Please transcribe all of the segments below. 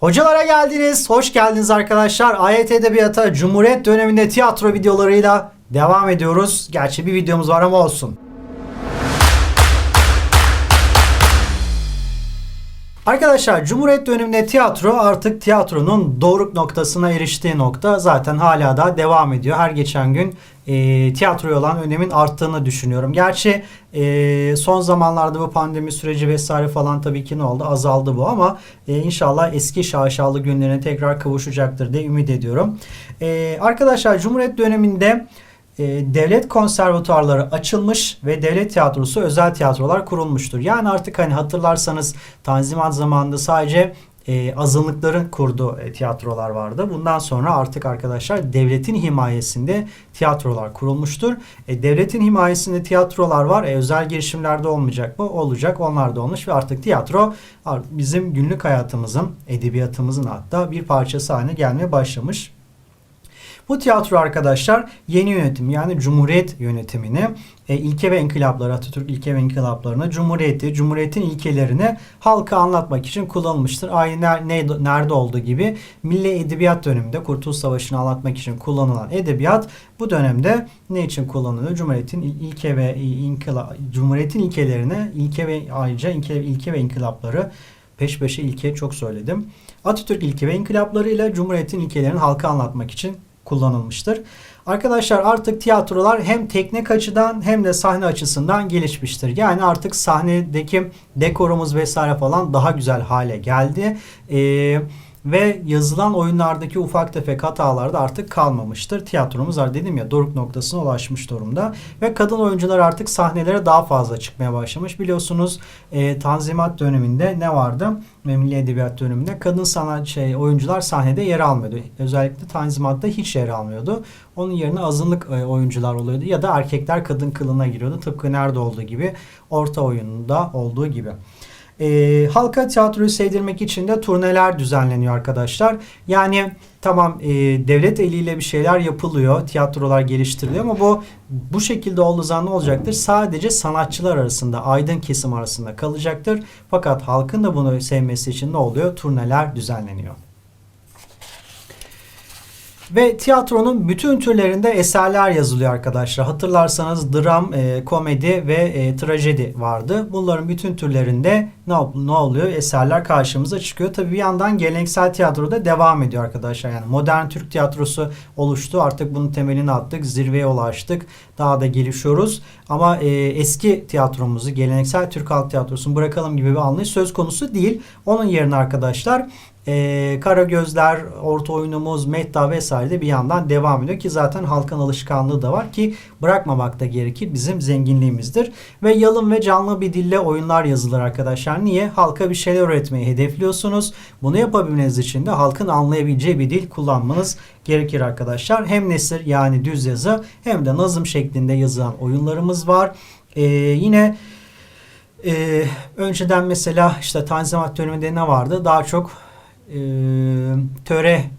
Hocalara geldiniz. Hoş geldiniz arkadaşlar. AYT Edebiyat'a Cumhuriyet döneminde tiyatro videolarıyla devam ediyoruz. Gerçi bir videomuz var ama olsun. Arkadaşlar Cumhuriyet döneminde tiyatro artık tiyatronun doruk noktasına eriştiği nokta zaten hala da devam ediyor. Her geçen gün e, tiyatroya olan önemin arttığını düşünüyorum. Gerçi e, son zamanlarda bu pandemi süreci vesaire falan tabii ki ne oldu azaldı bu ama e, inşallah eski şaşalı günlerine tekrar kavuşacaktır diye ümit ediyorum. E, arkadaşlar Cumhuriyet döneminde e, devlet konservatuarları açılmış ve devlet tiyatrosu özel tiyatrolar kurulmuştur. Yani artık hani hatırlarsanız Tanzimat zamanında sadece e, azınlıkların kurduğu e, tiyatrolar vardı. Bundan sonra artık arkadaşlar devletin himayesinde tiyatrolar kurulmuştur. E, devletin himayesinde tiyatrolar var. E, özel girişimlerde olmayacak mı? Olacak. Onlar da olmuş ve artık tiyatro bizim günlük hayatımızın, edebiyatımızın hatta bir parçası haline gelmeye başlamış. Bu tiyatro arkadaşlar yeni yönetim yani Cumhuriyet yönetimini, e, ilke ve inkılapları, Atatürk ilke ve inkılaplarını, Cumhuriyeti, Cumhuriyet'in ilkelerini halka anlatmak için kullanılmıştır. Aynı ner- ne- nerede olduğu gibi Milli Edebiyat döneminde Kurtuluş Savaşı'nı anlatmak için kullanılan edebiyat bu dönemde ne için kullanılıyor? Cumhuriyet'in il- ilke ve inkıla, Cumhuriyet'in ilkelerini, ilke ve ayrıca ilke, ilke ve inkılapları peş peşe ilke çok söyledim. Atatürk ilke ve inkılaplarıyla Cumhuriyet'in ilkelerini halka anlatmak için kullanılmıştır. Arkadaşlar artık tiyatrolar hem teknik açıdan hem de sahne açısından gelişmiştir. Yani artık sahnedeki dekorumuz vesaire falan daha güzel hale geldi. Ee, ve yazılan oyunlardaki ufak tefek hatalar da artık kalmamıştır. Tiyatromuz var dedim ya doruk noktasına ulaşmış durumda. Ve kadın oyuncular artık sahnelere daha fazla çıkmaya başlamış. Biliyorsunuz e, Tanzimat döneminde ne vardı? Ve Milli Edebiyat döneminde kadın sanat şey oyuncular sahnede yer almıyordu. Özellikle Tanzimat'ta hiç yer almıyordu. Onun yerine azınlık e, oyuncular oluyordu ya da erkekler kadın kılına giriyordu. Tıpkı nerede olduğu gibi orta oyununda olduğu gibi. E, halka tiyatroyu sevdirmek için de turneler düzenleniyor arkadaşlar. Yani tamam e, devlet eliyle bir şeyler yapılıyor, tiyatrolar geliştiriliyor ama bu bu şekilde olduğu zaman ne olacaktır? Sadece sanatçılar arasında, aydın kesim arasında kalacaktır. Fakat halkın da bunu sevmesi için ne oluyor? Turneler düzenleniyor. Ve tiyatronun bütün türlerinde eserler yazılıyor arkadaşlar. Hatırlarsanız dram, e, komedi ve e, trajedi vardı. Bunların bütün türlerinde ne, ne oluyor? Eserler karşımıza çıkıyor. Tabii bir yandan geleneksel tiyatro da devam ediyor arkadaşlar. Yani modern Türk tiyatrosu oluştu. Artık bunun temelini attık. Zirveye ulaştık. Daha da gelişiyoruz. Ama e, eski tiyatromuzu, geleneksel Türk halk tiyatrosunu bırakalım gibi bir anlayış söz konusu değil. Onun yerine arkadaşlar e, Kara Gözler, Orta Oyunumuz, Mehta vesaire de bir yandan devam ediyor ki zaten halkın alışkanlığı da var ki bırakmamak da gerekir bizim zenginliğimizdir. Ve yalın ve canlı bir dille oyunlar yazılır arkadaşlar. Niye? Halka bir şeyler öğretmeyi hedefliyorsunuz. Bunu yapabilmeniz için de halkın anlayabileceği bir dil kullanmanız gerekir arkadaşlar. Hem nesir yani düz yazı hem de nazım şeklinde yazılan oyunlarımız var. E, yine e, önceden mesela işte Tanzimat döneminde ne vardı? Daha çok töre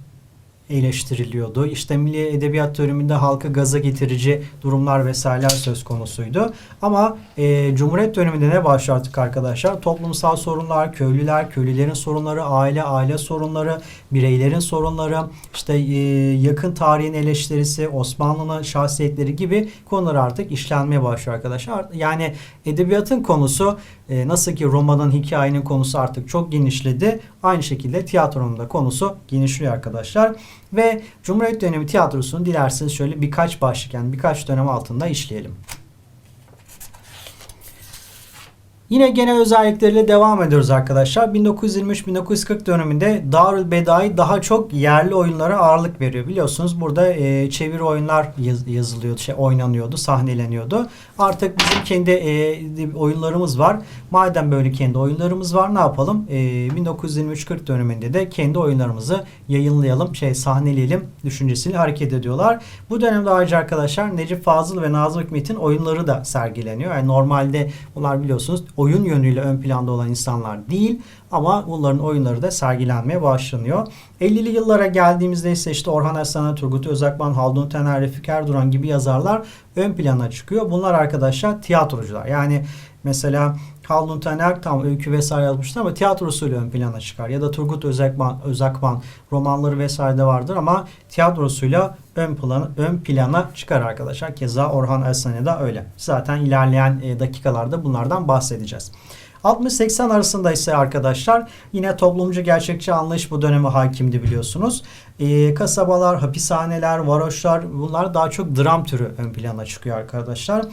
eleştiriliyordu. İşte Milli Edebiyat döneminde halka gaza getirici durumlar vesaireler söz konusuydu. Ama e, Cumhuriyet döneminde ne başlıyor artık arkadaşlar? Toplumsal sorunlar, köylüler, köylülerin sorunları, aile, aile sorunları, bireylerin sorunları, işte e, yakın tarihin eleştirisi, Osmanlı'nın şahsiyetleri gibi konular artık işlenmeye başlıyor arkadaşlar. Yani edebiyatın konusu e, nasıl ki romanın, hikayenin konusu artık çok genişledi. Aynı şekilde tiyatronun da konusu genişliyor arkadaşlar. Ve Cumhuriyet dönemi tiyatrosunu dilerseniz şöyle birkaç başlık yani birkaç dönem altında işleyelim. Yine genel özellikleriyle devam ediyoruz arkadaşlar. 1923-1940 döneminde Darül Bedai daha çok yerli oyunlara ağırlık veriyor. Biliyorsunuz burada e, çeviri oyunlar yaz, yazılıyordu, şey oynanıyordu, sahneleniyordu. Artık bizim kendi e, oyunlarımız var. Madem böyle kendi oyunlarımız var ne yapalım? E, 1923-40 döneminde de kendi oyunlarımızı yayınlayalım, şey sahneleyelim düşüncesiyle hareket ediyorlar. Bu dönemde ayrıca arkadaşlar Necip Fazıl ve Nazım Hikmet'in oyunları da sergileniyor. Yani normalde bunlar biliyorsunuz oyun yönüyle ön planda olan insanlar değil ama bunların oyunları da sergilenmeye başlanıyor. 50'li yıllara geldiğimizde ise işte Orhan Aslan, Turgut Özakman, Haldun Taner, Refik Erduran gibi yazarlar ön plana çıkıyor. Bunlar arkadaşlar tiyatrocular. Yani mesela Haldun Taner tam öykü vesaire yazmıştır ama tiyatrosuyla ön plana çıkar. Ya da Turgut Özakman, Özakman romanları vesaire de vardır ama tiyatrosuyla ön plana, ön plana çıkar arkadaşlar. Keza Orhan Aslan'a da öyle. Zaten ilerleyen e, dakikalarda bunlardan bahsedeceğiz. 60-80 arasında ise arkadaşlar yine toplumcu gerçekçi anlayış bu döneme hakimdi biliyorsunuz. Ee, kasabalar, hapishaneler, varoşlar bunlar daha çok dram türü ön plana çıkıyor arkadaşlar.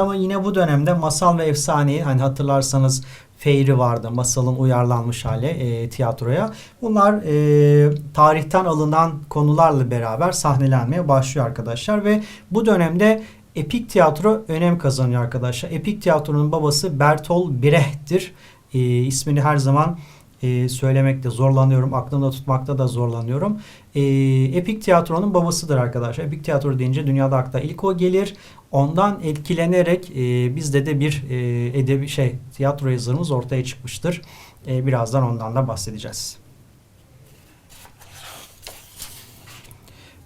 Ama yine bu dönemde masal ve efsaneyi hani hatırlarsanız Feyri vardı. Masalın uyarlanmış hali e, tiyatroya. Bunlar e, tarihten alınan konularla beraber sahnelenmeye başlıyor arkadaşlar ve bu dönemde epik tiyatro önem kazanıyor arkadaşlar. Epik tiyatronun babası Bertolt Brecht'tir. E, ismini her zaman e, söylemekte zorlanıyorum. Aklımda tutmakta da zorlanıyorum. E, epik tiyatronun babasıdır arkadaşlar. Epik tiyatro deyince dünyada akla ilk o gelir. Ondan etkilenerek e, bizde de bir e, edebi şey tiyatro yazarımız ortaya çıkmıştır. E, birazdan ondan da bahsedeceğiz.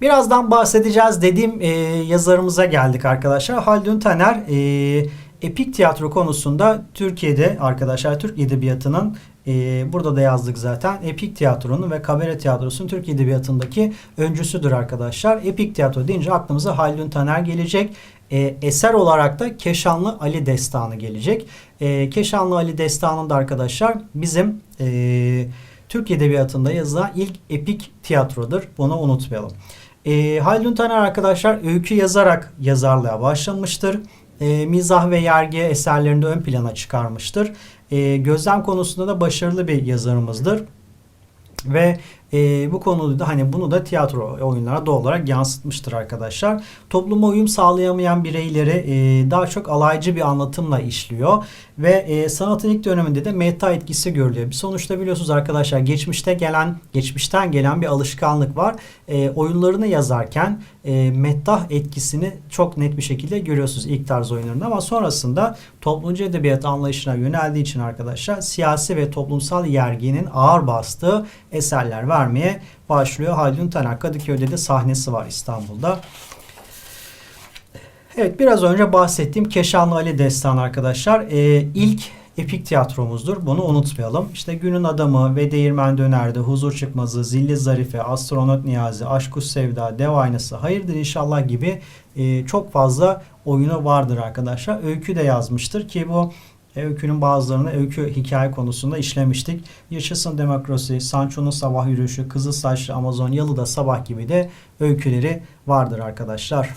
Birazdan bahsedeceğiz dediğim e, yazarımıza geldik arkadaşlar. Haldun Taner e, epik tiyatro konusunda Türkiye'de arkadaşlar Türk Edebiyatı'nın e, burada da yazdık zaten. Epik tiyatronun ve kabare tiyatrosunun Türk Edebiyatı'ndaki öncüsüdür arkadaşlar. Epik tiyatro deyince aklımıza Haldun Taner gelecek. E, eser olarak da Keşanlı Ali Destanı gelecek. E, Keşanlı Ali Destanı'nda arkadaşlar bizim e, Türk Edebiyatı'nda yazılan ilk epik tiyatrodur. Bunu unutmayalım. E, Haldun Taner arkadaşlar öykü yazarak yazarlığa başlamıştır. E, mizah ve yergi eserlerinde ön plana çıkarmıştır. E, gözlem konusunda da başarılı bir yazarımızdır. Ve e, bu konuda da hani bunu da tiyatro oyunlara doğal olarak yansıtmıştır arkadaşlar. Topluma uyum sağlayamayan bireyleri e, daha çok alaycı bir anlatımla işliyor ve e, sanatın ilk döneminde de meta etkisi görülüyor. Sonuçta biliyorsunuz arkadaşlar geçmişte gelen geçmişten gelen bir alışkanlık var. E, oyunlarını yazarken e, meta etkisini çok net bir şekilde görüyorsunuz ilk tarz oyunlarında ama sonrasında toplumcu edebiyat anlayışına yöneldiği için arkadaşlar siyasi ve toplumsal yerginin ağır bastığı eserler vermeye başlıyor. Haldun Taner Kadıköy'de de sahnesi var İstanbul'da. Evet biraz önce bahsettiğim Keşanlı Ali Destanı arkadaşlar e, ilk epik tiyatromuzdur. Bunu unutmayalım. İşte Günün Adamı ve Değirmen Döner'de Huzur Çıkmazı, Zilli Zarife, Astronot Niyazi, Aşkus Sevda, Dev Aynası, Hayırdır İnşallah gibi e, çok fazla oyunu vardır arkadaşlar. Öykü de yazmıştır ki bu Öykünün bazılarını öykü hikaye konusunda işlemiştik. Yaşasın Demokrasi, Sancho'nun Sabah Yürüyüşü, Kızıl Saçlı Amazon, Yalıda Sabah gibi de öyküleri vardır arkadaşlar.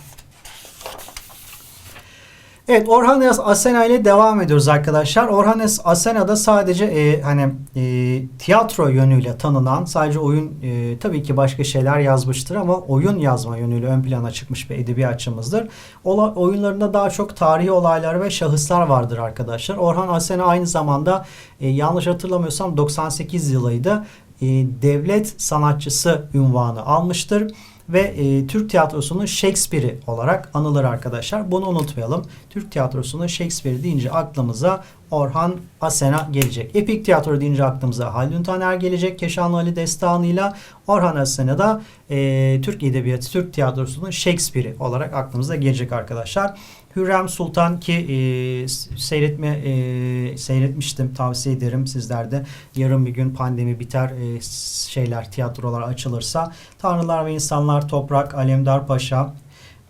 Evet Orhanes Asena ile devam ediyoruz arkadaşlar. Orhanes Asena da sadece e, hani e, tiyatro yönüyle tanınan sadece oyun e, tabii ki başka şeyler yazmıştır ama oyun yazma yönüyle ön plana çıkmış bir edebiyatçımızdır. Ola, oyunlarında daha çok tarihi olaylar ve şahıslar vardır arkadaşlar. Orhan Asena aynı zamanda e, yanlış hatırlamıyorsam 98 yılıydı. E, devlet sanatçısı ünvanı almıştır ve e, Türk tiyatrosunun Shakespeare'i olarak anılır arkadaşlar. Bunu unutmayalım. Türk tiyatrosunun Shakespeare deyince aklımıza Orhan Asena gelecek. Epik tiyatro deyince aklımıza Haldun Taner gelecek. Keşanlı Ali Destanı'yla Orhan Asena da e, Türk Edebiyatı, Türk tiyatrosunun Shakespeare'i olarak aklımıza gelecek arkadaşlar. Hürrem Sultan ki e, seyretme e, seyretmiştim tavsiye ederim sizler de yarın bir gün pandemi biter e, şeyler tiyatrolar açılırsa Tanrılar ve İnsanlar Toprak Alemdar Paşa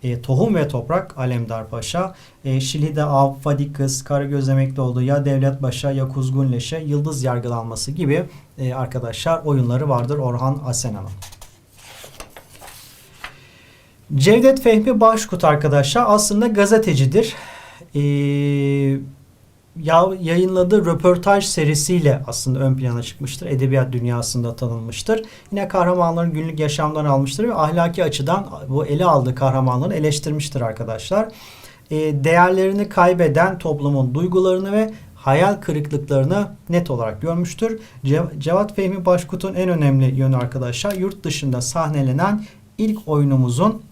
e, Tohum ve Toprak Alemdar Paşa, e, Şili'de Av, Fadikas, Karagöz Emekli ya Devlet Paşa ya Kuzgun Leşe, Yıldız Yargılanması gibi e, arkadaşlar oyunları vardır Orhan Asena'nın. Cevdet Fehmi Başkut arkadaşlar aslında gazetecidir. Ee, ya, yayınladığı röportaj serisiyle aslında ön plana çıkmıştır. Edebiyat dünyasında tanınmıştır. Yine kahramanların günlük yaşamdan almıştır ve ahlaki açıdan bu ele aldığı kahramanları eleştirmiştir arkadaşlar. Ee, değerlerini kaybeden toplumun duygularını ve hayal kırıklıklarını net olarak görmüştür. Cevat Fehmi Başkut'un en önemli yönü arkadaşlar yurt dışında sahnelenen ilk oyunumuzun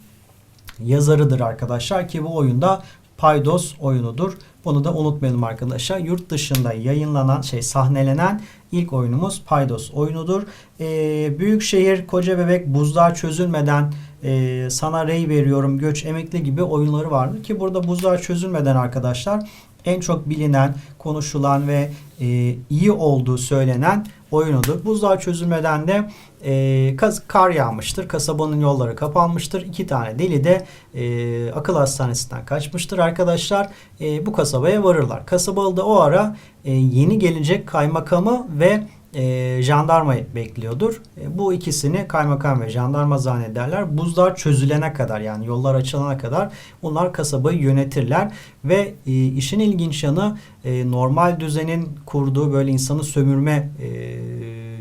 yazarıdır arkadaşlar ki bu oyunda paydos oyunudur. Bunu da unutmayalım arkadaşlar. Yurt dışında yayınlanan şey sahnelenen ilk oyunumuz paydos oyunudur. Ee, Büyükşehir, Koca Bebek, Buzlar Çözülmeden e, Sana Rey Veriyorum, Göç Emekli gibi oyunları vardır ki burada Buzlar Çözülmeden arkadaşlar en çok bilinen, konuşulan ve e, iyi olduğu söylenen oyunudur. Buzlar çözülmeden de e, kaz- kar yağmıştır. Kasabanın yolları kapanmıştır. İki tane deli de e, akıl hastanesinden kaçmıştır arkadaşlar. E, bu kasabaya varırlar. Kasabalı da o ara e, yeni gelecek kaymakamı ve e, jandarmayı bekliyordur. E, bu ikisini kaymakam ve jandarma zannederler. Buzlar çözülene kadar yani yollar açılana kadar bunlar kasabayı yönetirler ve e, işin ilginç yanı e, normal düzenin kurduğu böyle insanı sömürme e,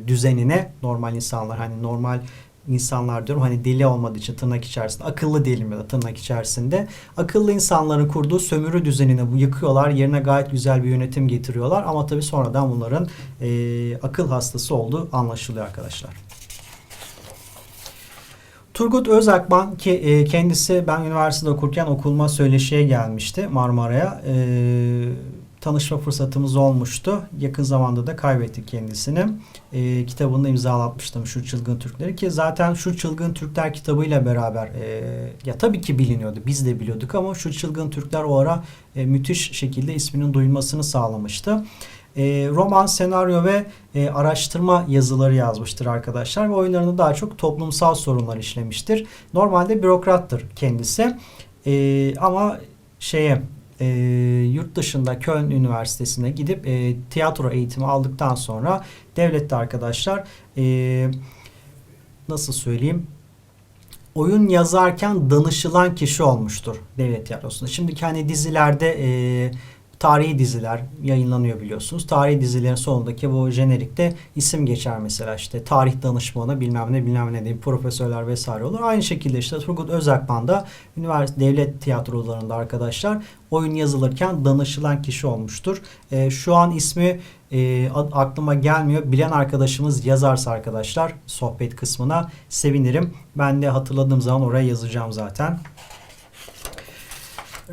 düzenine normal insanlar hani normal insanlar diyorum hani deli olmadığı için tırnak içerisinde akıllı diyelim ya da tırnak içerisinde akıllı insanların kurduğu sömürü düzenini bu yıkıyorlar yerine gayet güzel bir yönetim getiriyorlar ama tabi sonradan bunların e, akıl hastası olduğu anlaşılıyor arkadaşlar. Turgut Özakman ki e, kendisi ben üniversitede okurken okuluma söyleşiye gelmişti Marmara'ya. E, tanışma fırsatımız olmuştu. Yakın zamanda da kaybettik kendisini. E, kitabını imzalatmıştım Şu Çılgın Türkleri ki zaten Şu Çılgın Türkler kitabıyla beraber e, ya tabii ki biliniyordu. Biz de biliyorduk ama Şu Çılgın Türkler o ara e, müthiş şekilde isminin duyulmasını sağlamıştı. E, roman, senaryo ve e, araştırma yazıları yazmıştır arkadaşlar ve oyunlarında daha çok toplumsal sorunlar işlemiştir. Normalde bürokrattır kendisi E, ama şeye e, yurt dışında Köln Üniversitesi'ne gidip e, tiyatro eğitimi aldıktan sonra devlette arkadaşlar e, nasıl söyleyeyim oyun yazarken danışılan kişi olmuştur devlet tiyatrosunda. Şimdiki hani dizilerde e, tarihi diziler yayınlanıyor biliyorsunuz. Tarihi dizilerin sonundaki bu jenerikte isim geçer mesela işte tarih danışmanı bilmem ne bilmem ne diye profesörler vesaire olur. Aynı şekilde işte Turgut Özakman da üniversite devlet tiyatrolarında arkadaşlar oyun yazılırken danışılan kişi olmuştur. E, şu an ismi e, aklıma gelmiyor. Bilen arkadaşımız yazarsa arkadaşlar sohbet kısmına sevinirim. Ben de hatırladığım zaman oraya yazacağım zaten.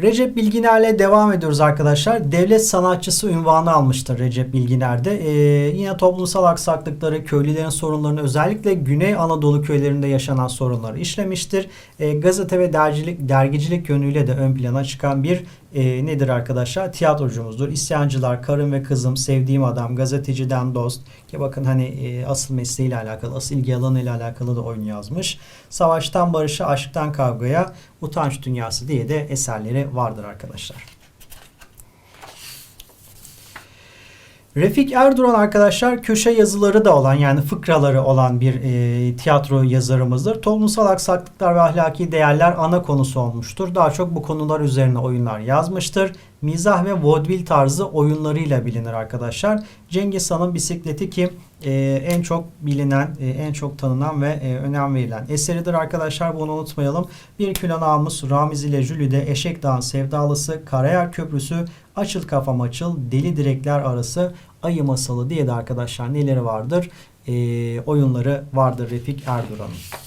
Recep Bilginer'le devam ediyoruz arkadaşlar. Devlet sanatçısı unvanı almıştır Recep Bilginer'de. Ee, yine toplumsal aksaklıkları, köylülerin sorunlarını özellikle Güney Anadolu köylerinde yaşanan sorunları işlemiştir. Ee, gazete ve dergicilik, dergicilik yönüyle de ön plana çıkan bir e, nedir arkadaşlar? Tiyatrocumuzdur. İsyancılar, Karım ve Kızım, Sevdiğim Adam, Gazeteciden Dost. Ki bakın hani e, asıl mesleğiyle alakalı, asıl ilgi alanıyla alakalı da oyun yazmış. Savaştan Barış'a, Aşktan Kavgaya, Utanç Dünyası diye de eserleri vardır arkadaşlar. Refik Erduran arkadaşlar köşe yazıları da olan yani fıkraları olan bir e, tiyatro yazarımızdır. Toplumsal aksaklıklar ve ahlaki değerler ana konusu olmuştur. Daha çok bu konular üzerine oyunlar yazmıştır. Mizah ve vaudeville tarzı oyunlarıyla bilinir arkadaşlar. Cengiz Han'ın bisikleti ki e, en çok bilinen, e, en çok tanınan ve e, önem verilen eseridir arkadaşlar. Bunu unutmayalım. Bir kilo namus, Ramiz ile Jülide, Eşek Dağı'nın sevdalısı, Karayel Köprüsü, Açıl Kafam Açıl, Deli Direkler Arası, Ayı Masalı diye de arkadaşlar neleri vardır? E, oyunları vardır Refik Erduran'ın.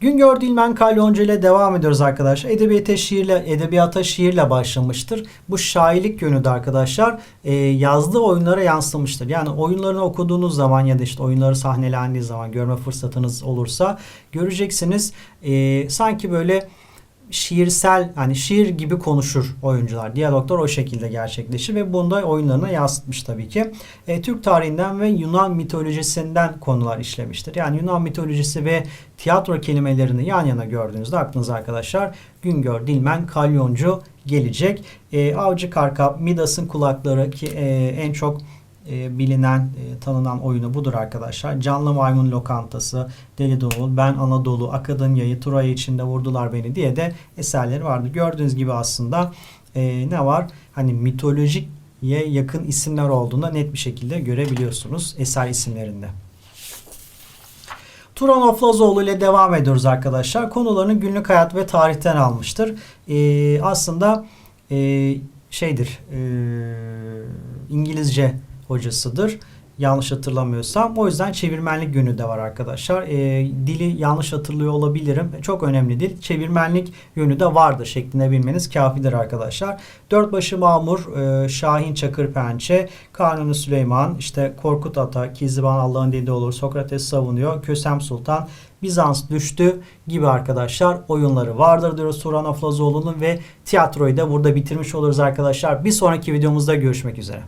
Güngör Dilmen Kalyoncu ile devam ediyoruz arkadaşlar. Edebiyata şiirle, edebiyata şiirle başlamıştır. Bu şairlik yönü de arkadaşlar e, yazdığı oyunlara yansımıştır. Yani oyunlarını okuduğunuz zaman ya da işte oyunları sahnelendiği zaman görme fırsatınız olursa göreceksiniz. E, sanki böyle şiirsel hani şiir gibi konuşur oyuncular. Diyaloglar o şekilde gerçekleşir ve bunu da oyunlarına yansıtmış tabii ki. E, Türk tarihinden ve Yunan mitolojisinden konular işlemiştir. Yani Yunan mitolojisi ve tiyatro kelimelerini yan yana gördüğünüzde aklınıza arkadaşlar Güngör, Dilmen, Kalyoncu gelecek. E, Avcı Karkap, Midas'ın kulakları ki e, en çok e, bilinen, e, tanınan oyunu budur arkadaşlar. Canlı Maymun Lokantası, Deli Doğul, Ben Anadolu, Akadın Yayı, Turayı içinde vurdular beni diye de eserleri vardı. Gördüğünüz gibi aslında e, ne var? Hani mitolojik yakın isimler olduğunda net bir şekilde görebiliyorsunuz eser isimlerinde. Turan Oflazoğlu ile devam ediyoruz arkadaşlar. Konularını günlük hayat ve tarihten almıştır. Ee, aslında e, şeydir, e, İngilizce hocasıdır. Yanlış hatırlamıyorsam. O yüzden çevirmenlik yönü de var arkadaşlar. E, dili yanlış hatırlıyor olabilirim. Çok önemli değil. Çevirmenlik yönü de vardır şeklinde bilmeniz kafidir arkadaşlar. Dörtbaşı Mamur, e, Şahin Çakır Pençe, Kanuni Süleyman, işte Korkut Ata, Kizban Allah'ın dediği olur, Sokrates savunuyor, Kösem Sultan, Bizans düştü gibi arkadaşlar oyunları vardır diyoruz Turan Aflazoğlu'nun ve tiyatroyu da burada bitirmiş oluruz arkadaşlar. Bir sonraki videomuzda görüşmek üzere.